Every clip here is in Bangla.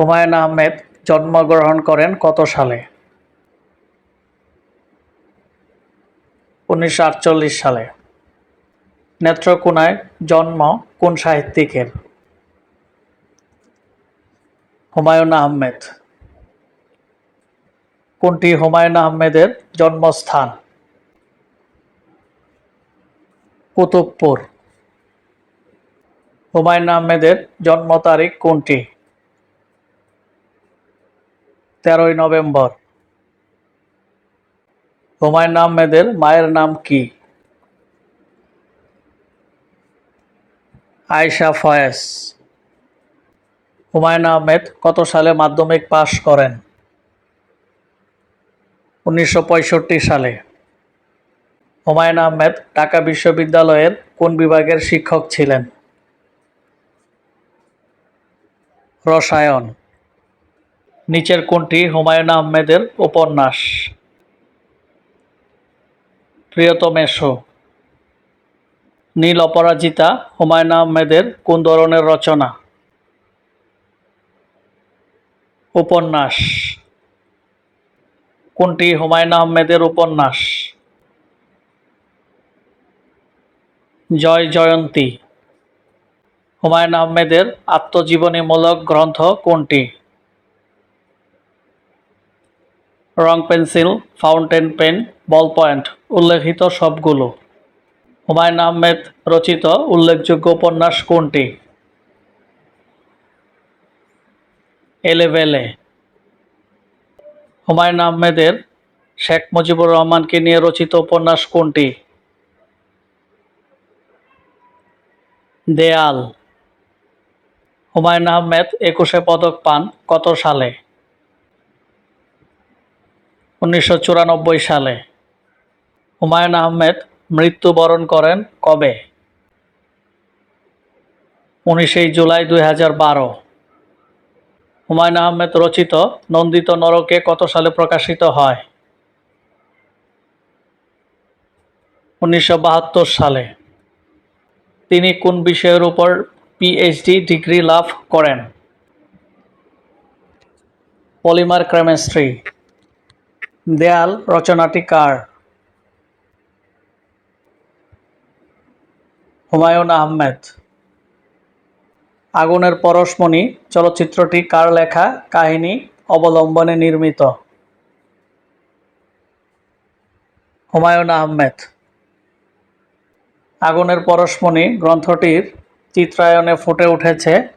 হুমায়ুন আহমেদ জন্মগ্রহণ করেন কত সালে? উনিশশো আটচল্লিশ সালে। নেত্রকোনায় জন্ম কোন সাহিত্যিকের? হুমায়ুন আহমেদ। কোনটি হুমায়ুন আহমেদের জন্মস্থান? কুতুবপুর। হুমায়ুন আহমেদের জন্ম তারিখ কোনটি? তেরোই নভেম্বর। হুমায়ুন আহমেদের মায়ের নাম কি? আয়শা ফয়েজ। হুমায়ুন আহমেদ কত সালে মাধ্যমিক পাশ করেন? উনিশশো পঁয়ষট্টি সালে। হুমায়ুন আহমেদ ঢাকা বিশ্ববিদ্যালয়ের কোন বিভাগের শিক্ষক ছিলেন? রসায়ন। নিচের কোনটি হুমায়ুন আহমেদের উপন্যাস। প্রিয়তমেশো নীল অপরাজিতা হুমায়ুন আহমেদের কোন ধরনের রচনা? উপন্যাস। কোনটি হুমায়ুন আহমেদের উপন্যাস? জয় জয়ন্তী। হুমায়ুন আহমেদের আত্মজীবনীমূলক গ্রন্থ কোনটি? রং pencil, fountain pen, ball point, উল্লেখিত সবগুলো। হুমায়ুন আহমেদ রচিত উল্লেখযোগ্য উপন্যাস কোনটি? এলেভেলে হুমায়ুন আহমেদের শেখ মুজিবুর রহমানকে নিয়ে রচিত উপন্যাস কোনটি? দেয়াল। হুমায়ুন আহমেদ একুশে পদক পান কত সালে? উনিশশো চুরানব্বই সালে। হুমায়ুন আহমেদ মৃত্যুবরণ করেন কবে? উনিশে জুলাই দুই হাজার বারো। হুমায়ুন আহমেদ রচিত নন্দিত নরকে কত সালে প্রকাশিত হয়? উনিশশো বাহাত্তর সালে। তিনি কোন বিষয়ের উপর পিএইচডি ডিগ্রি লাভ করেন? পলিমার কেমিস্ট্রি দেয়াল, রচনাটি কার? হুমায়ুন আহমেদ। আগুনের পরশমণি, চলচ্চিত্রটি কার লেখা? কাহিনী অবলম্বনে নির্মিত। হুমায়ুন আহমেদ। আগুনের পরশমণি গ্রন্থটির চিত্রায়নে ফুটে উঠেছে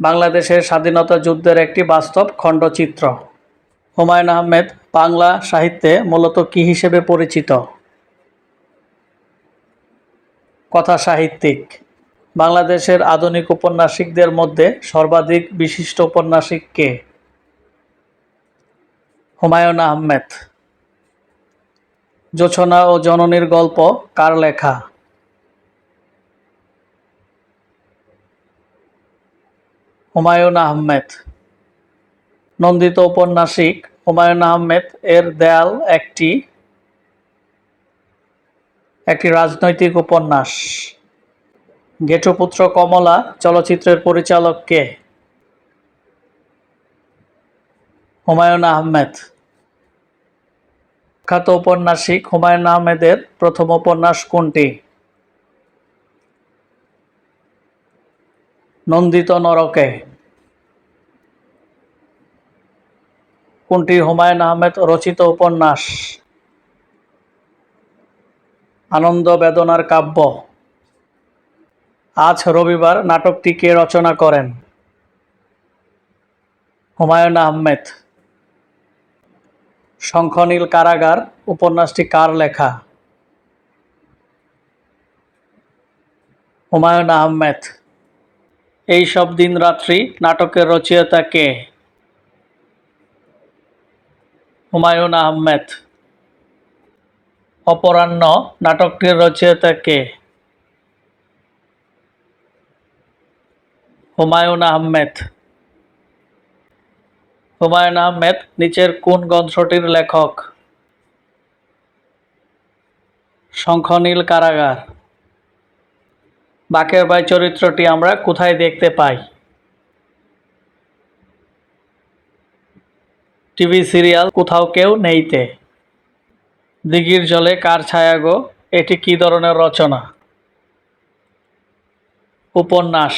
বাংলাদেশের স্বাধীনতা যুদ্ধের একটি বাস্তব খণ্ডচিত্র। হুমায়ুন আহমেদ বাংলা সাহিত্যে মূলত কী হিসেবে পরিচিত? কথা সাহিত্যিক। বাংলাদেশের আধুনিক উপন্যাসিকদের মধ্যে সর্বাধিক বিশিষ্ট উপন্যাসিক কে? হুমায়ুন আহমেদ। জোছনা ও জননীর গল্প কার লেখা? হুমায়ুন আহমেদ। নন্দিত ঔপন্যাসিক হুমায়ুন আহমেদ এর দেয়াল একটি একটি রাজনৈতিক উপন্যাস। গেটুপুত্র কমলা চলচ্চিত্রের পরিচালক কে? হুমায়ুন আহমেদ। খ্যাত উপন্যাসিক হুমায়ুন আহমেদের প্রথম উপন্যাস কোনটি? নন্দিত নরকে। কোনটি হুমায়ুন আহমেদ রচিত উপন্যাস। আনন্দ বেদনার কাব্য। আজ রবিবার নাটকটি কে রচনা করেন? হুমায়ুন আহমেদ। শঙ্খনীল কারাগার, উপন্যাসটি কার লেখা? হুমায়ুন আহমেদ। এই সব দিন রাত্রি নাটকের রচয়িতা কে? হুমায়ুন আহমেদ। অপরাহ্ন, নাটকটির রচয়িতা কে? হুমায়ুন আহমেদ। হুমায়ুন আহমেদ নিচের কোন গ্রন্থটির লেখক? শঙ্খনীল কারাগার। বাকের ভাই চরিত্রটি আমরা কোথায় দেখতে পাই? টিভি সিরিয়াল কোথাও কেউ নেইতে। দিঘির জলে কার ছায়া গো? এটি কি ধরনের রচনা? উপন্যাস।